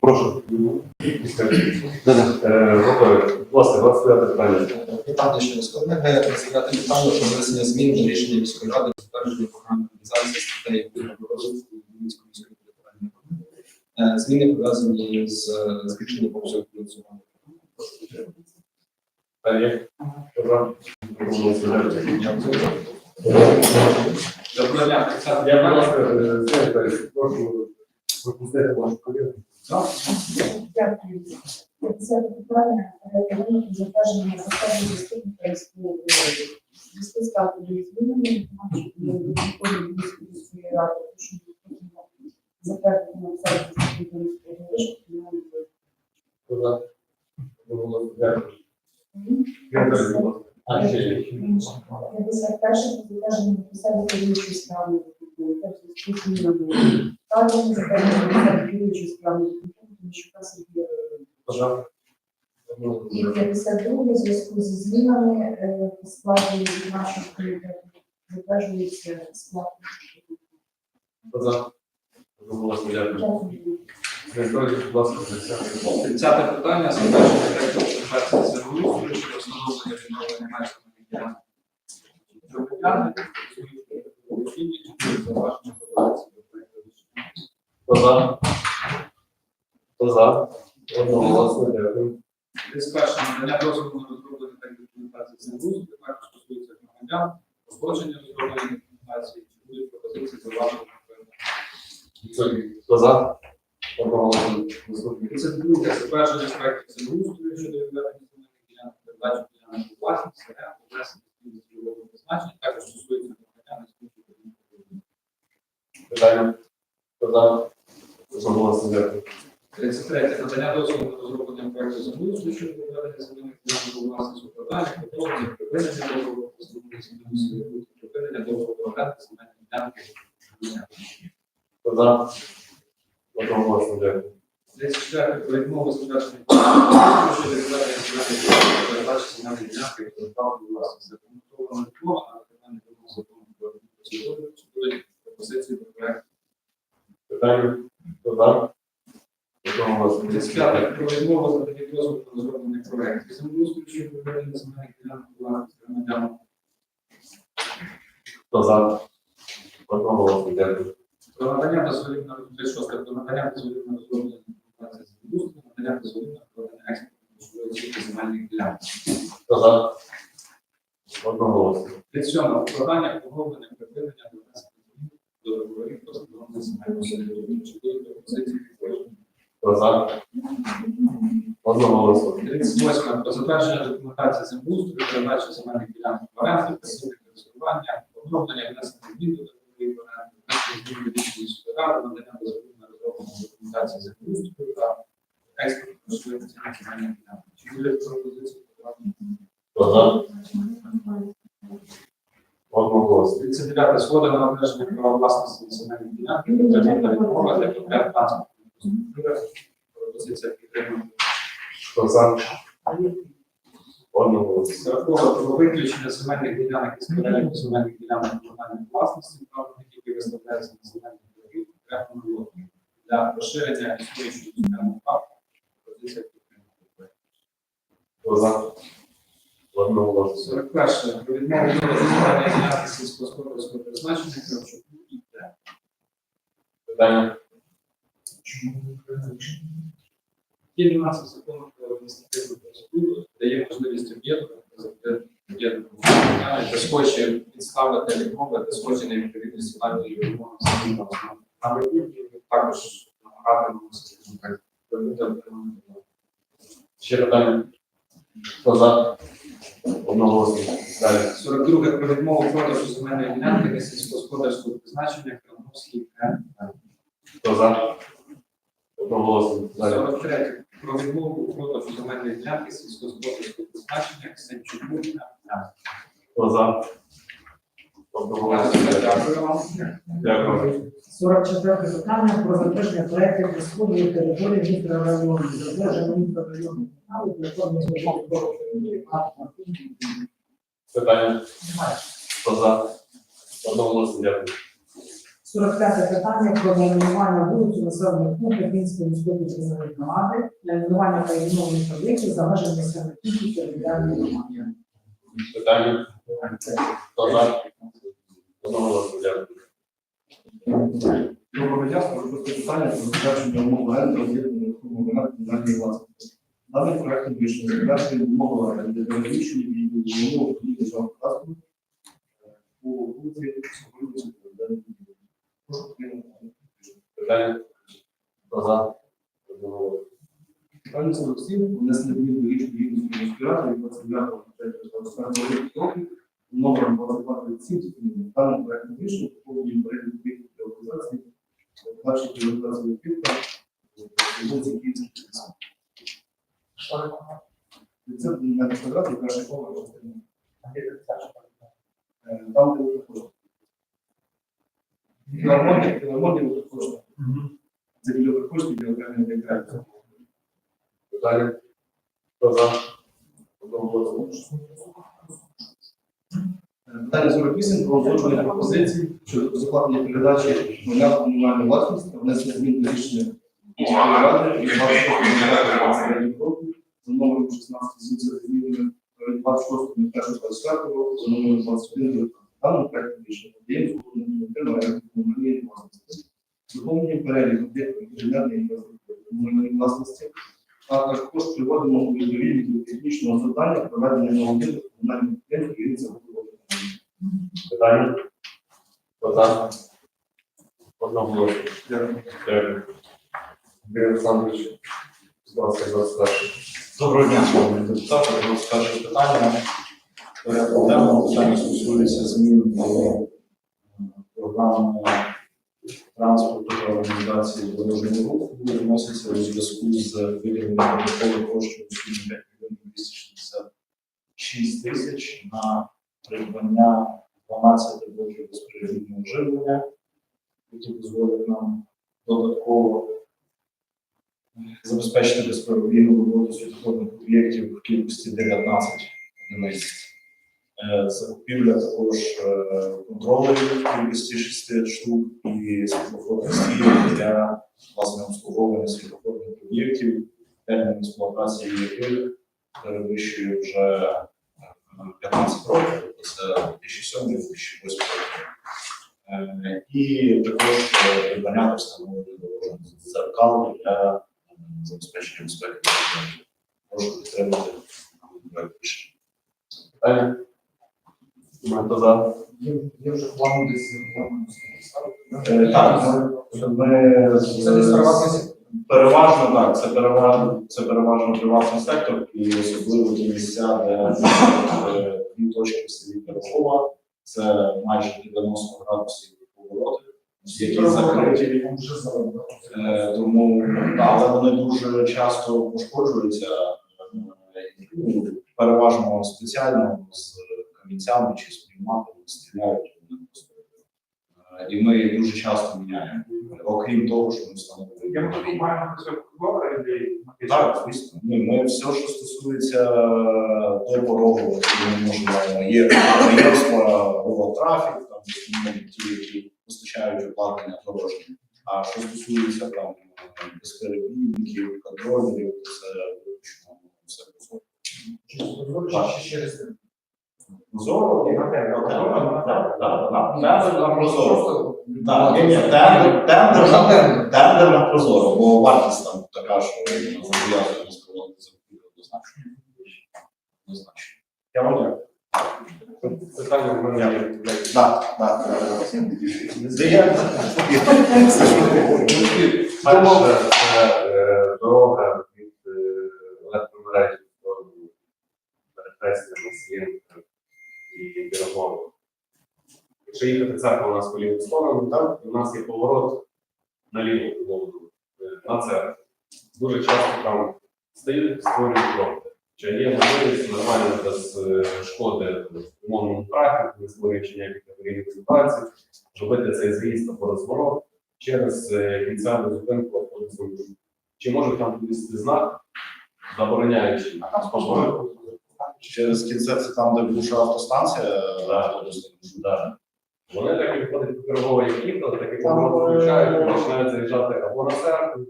Прошу. Да-да. Е, Готові. 25 питання. Питання ще складне. Розглядати питання про внесення змін до рішення міської ради про затвердження програми організації статей розвитку Вінницької міської територіальної громади. Е, Зміни пов'язані з е, збільшенням обсягу фінансування. Доброго дня, Я, будь ласка, прошу випустити вашу колегу. Дякую. Це питання регламенту затвердження заступника міської голови. Зв'язку з кадрою змінами, наші виконують міської ради, що затвердити на не було. Хто за? Дякую. Дякую. А, ще є. 51 затвердження на посаді керуючої справи. Тобто з затвердження на посаді керуючої справи. Тому що у нас є Хто? І 52 в зв'язку зі змінами в складі нашого комітету затверджується склад. Хто. Дякую. Дякую. Сергій, будь ласка, 30. 30 питання проекту організації землеустрою щодо встановлення. Хто за? Хто за? Одноголосно, дякую. 31 надання дозволу на розроблення та документації землеустрою також стосується громадян, погодження розроблення документації, чи будуть пропозиції зауваження до. Хто за? Одноголосно. Наступний. 32 затвердження проекту землеустрою щодо відведення земельних ділянок, передачі ділянок у власність, СРМ, внесення змін до цільового призначення, також стосується громадян і служби. Питання. Хто за? Одноголосно, дякую. 33. Надання дозволу розроблення проекту землеустрою щодо відведення земельних ділянок у власність укладання, продовження, припинення договору про земельні землеустрою, припинення договору оренди земельної ділянки. За? Одноголосно, дякую. 34. Про відмову плану щодо відведення земельних ділянок, передачі земельної ділянки від державної власності. Документована відмова на виконання вимог закону про процедуру, чи будуть пропозиції до проекту. Питання. Хто за? Одноголосно. 35. Про відмову за такі дозволу на розроблення проектів. Землеустрою щодо відведення земельних ділянок у власність громадянам. Хто за? Одноголосно, дякую. Про надання дозволів на 36. Про надання дозволів на розроблення документації землеустрою, надання дозволів на проведення експорту земельних ділянок. Хто за? Одного Одноголосно. 37. Укладання поновлення припинення до договорів про встановлення земельного середовища. Хто за? Одноголосно. 38. Про затвердження документації землеустрою, передачі земельних ділянок в оренду, пасивне користування, поновлення внесення змін до договорів оренди, внесення змін до рішення міської ради, надання дозволів на документації землеустрою та експорт оцінки земельних ділянок. Чи буде підтвердження? Хто за? Одноголосно. 39. Згода на обмеження права власності на земельні ділянки, підтримана відмова для потреб інфраструктури. Пропозиція підтримана. Хто за? Одноголосно. Сорокове про виключення земельних ділянок із переліку земельних ділянок комунальної власності, які виставляються на земельні дороги окремому лоті для розширення існуючого земельного парку. Пропозиція підтримана. Хто за? Одноголосно. 41. Про відмову від розроблення ділянки сільськогосподарського призначення Кравчуку і Т. Питання. Є нюанси закону адміністративну процедуру, дає можливість об'єднання, де схоче підставити відмови, де схоче на відповідності владі і вимогам закону. На майбутнє також намагатимемо, скажімо так, робити отримання. Ще питання. Хто за? Одноголосно. Далі. 42. Про відмову продажу земельної ділянки для сільськогосподарського призначення Крамовський Н. Хто за? Одноголосно. 43. Про відмову продажу земельної ділянки сільськогосподарського призначення Ксенчуку. Хто за? Дякую вам. Дякую. 44 питання про затвердження проектів розподілу території мікрорайону, затвердження мікрорайону каналу Питання. Хто за? Одноголосно. Дякую. 45 питання про найменування вулиць у населених пунктах Київської міської територіальної громади, найменування та відновлення об'єктів за межами населених пунктів територіальної громади. Питання? Хто за? Дякую. Доброго дня, прошу питання про затвердження умов оренди нерухомого майна комунальної власності. Даним проектом рішення затвердження умови оренди перевищені від умов державного по вулиці громади. Прошу підтримати. Питання? Хто за? Питання 47. Внесення змін до рішення Рівненської міської ради від 29 року номером 2237 даним проектом рішення повинні перелік об'єктів для організації першої приватизації об'єкта вулиці Київської міської. Це на квадраті перший поверх частини. Е, Там, де кошти. Філармонія, філармонія кошти. Це біля коштів для окремих рекреацій. Питання? Хто за? Одноголосно. Питання 48 про узгодження пропозицій щодо закладення передачі майна в комунальну власність та внесення змін до рішення міської ради від 26 року за номером 16 змінами 26 року за номером 21 даному проекту рішення отримання комунальної власності. Доповнюємо перелік об'єктів інженерної інфраструктури комунальної власності, а також приводимо у відповідність до технічного завдання проведення нового комунальних підприємств і забудови. Питання? За? Одноголосно. Дякую. Дякую. Андрій Олександрович, будь ласка, 21. Доброго дня, шановні депутати. Питання. Порядку денного питання стосується змін до е, програми транспорту та організації дорожнього руху. Відноситься у зв'язку з виділенням додаткових коштів у сумі 5 мільйонів 266 тисяч на придбання 12 блоків безперебійного живлення, які дозволять нам додатково забезпечити безперебійну роботу світлофорних об'єктів в кількості 19 одиниць. Е, Закупівля також е, контролерів кількості 6 штук і світлофорних для власне обслуговування світлофорних об'єктів, термін експлуатації яких перевищує вже е, 15 років, тобто це 2007-2008 роки. Е, І також е, та встановлення дорожніх дзеркал для е, забезпечення безпеки. Прошу підтримати проект? Хто за? Я вже плану десь Е, Так, ми- переважно так, це переважно, це переважно приватний сектор і особливо ті місця, де е, дві точки в селі Пирогова, це майже 90 градусів повороти, які закриті. Е, Тому але вони дуже часто пошкоджуються е, ну, переважно спеціально з камінцями чи з пневматами стріляють. вони просто. Е, І ми їх дуже часто міняємо. Окрім того, що ми встановлюємо. Я можу маємо добре Так, звісно. Ні, ми все, що стосується до порогового, ми можемо є підприємства, трафік, там ті, які постачають обладнання дорожнє. А що стосується там безперебійників, контролерів, це все прозоро. Прозоро, так, так, так. Тендер на прозоро. Так, ні, тендер, тендер, на- тендер на прозоро, бо вартість там така, що зобов'язані спроводити закупівлю однозначно. Однозначно. Я вам дякую. Питання в мене. Так, так. Перше, це е, дорога від е, електромережі до перехрестя Масієнка і Бірогова. Якщо їхати церква у нас по ліву сторону, так, у нас є поворот на ліву голову, е, на церкву. Дуже часто там стають, створюють пробки. Чи є можливість нормально без е, шкоди умовному трафіку, не створюючи ніяких аварійних ситуацій, зробити цей заїзд або розворот через е, кінцеву зупинку автобусного руху. Чи може там повісити знак, забороняючи поворот? Через кінце це там, де бувша автостанція, Да. автобусна. Да. Вони так і виходять по пирогово, як їхали, так і включають, е, починають заїжджати або на церкву,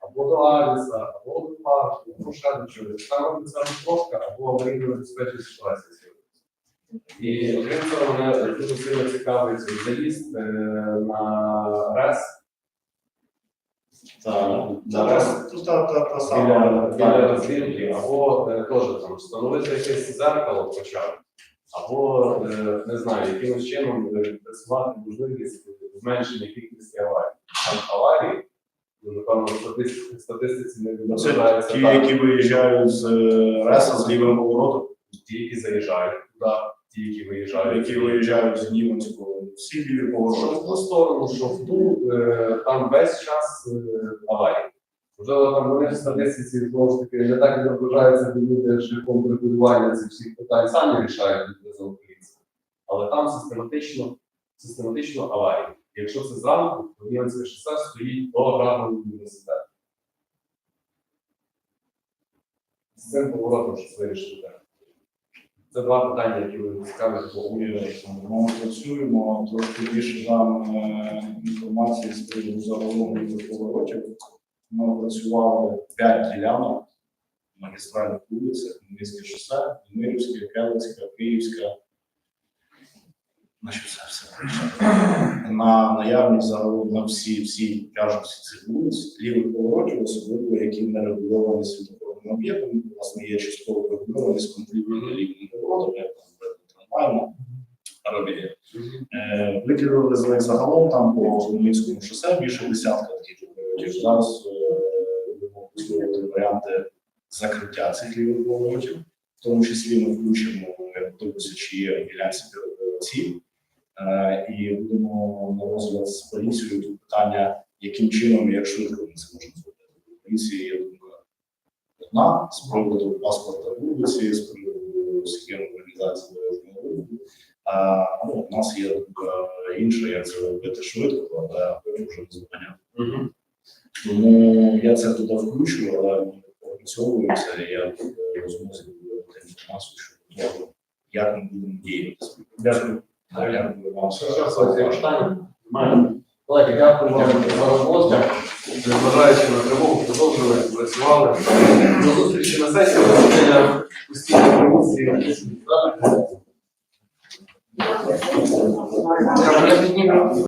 або до Аліса, або до парку, або ще до чогось. Там робиться трошка, або аварійно забезпечує ситуацію. І крім цього, мене дуже сильно цікавить заїзд е, на РЕС. Та, та біля, розвідки, або е, теж там встановити якесь зеркало хоча б, або е, не знаю, якимось чином е, працювати можливість зменшення кількості аварій. Там аварії, ну, напевно, в статистиці, не відображається ті, які виїжджають з е, Реса з лівим поворотом, ті, які заїжджають туди, ті, які виїжджають. які виїжджають з Німецького, всі ліві Що повороти. в ту сторону, що в ту, там весь час аварії. Можливо, там вони в статистиці знову ж таки не так відображаються, бо люди шляхом прибудування цих всіх питань самі рішають від визову поліції. Але там систематично, систематично аварії. Якщо це зранку, то Німецьке шосе стоїть до граду університету. З цим поворотом щось вирішити. Це два питання, які ви по уряду. Ми працюємо, трошки більше нам е, інформації з приводу загалом лівих поворотів. Ми опрацювали 5 ділянок магістральних вулицях, Хмельницьке шосе, Мирівське, Келицька, Київська. На що це все прийшло? На наявність загалом на всі, всі тяжкості цих вулиць, лівих поворотів, особливо які не регульовані світофорним об'єктом, власне, є частково регульовані з конфліктними лівими поворотами, як там трамвайна, робіє. Е, Викинули з них загалом там по Хмельницькому шосе більше десятка таких поворотів. Зараз е, будемо обговорювати варіанти закриття цих лівих поворотів. В тому числі ми включимо, я подивлюся, чи є ділянці ці. Е, І будемо на розгляд з поліцією тут питання, яким чином і як швидко ми це можемо зробити. У поліції є думка одна з приводу паспорта вулиці, з приводу схем організації дорожнього руху. А ну, у нас є думка інша, як це робити швидко, але потім вже не зупиняти. Тому я це туди включу, але ми опрацьовуємо це, і я буду дати інформацію щодо того, як ми будемо діяти. Дякую. Дякую вам. Колеги, дякую вам за роботу. Незважаючи на тривогу, продовжили, працювали. До зустрічі на сесії. Постійної комісії. なぜか。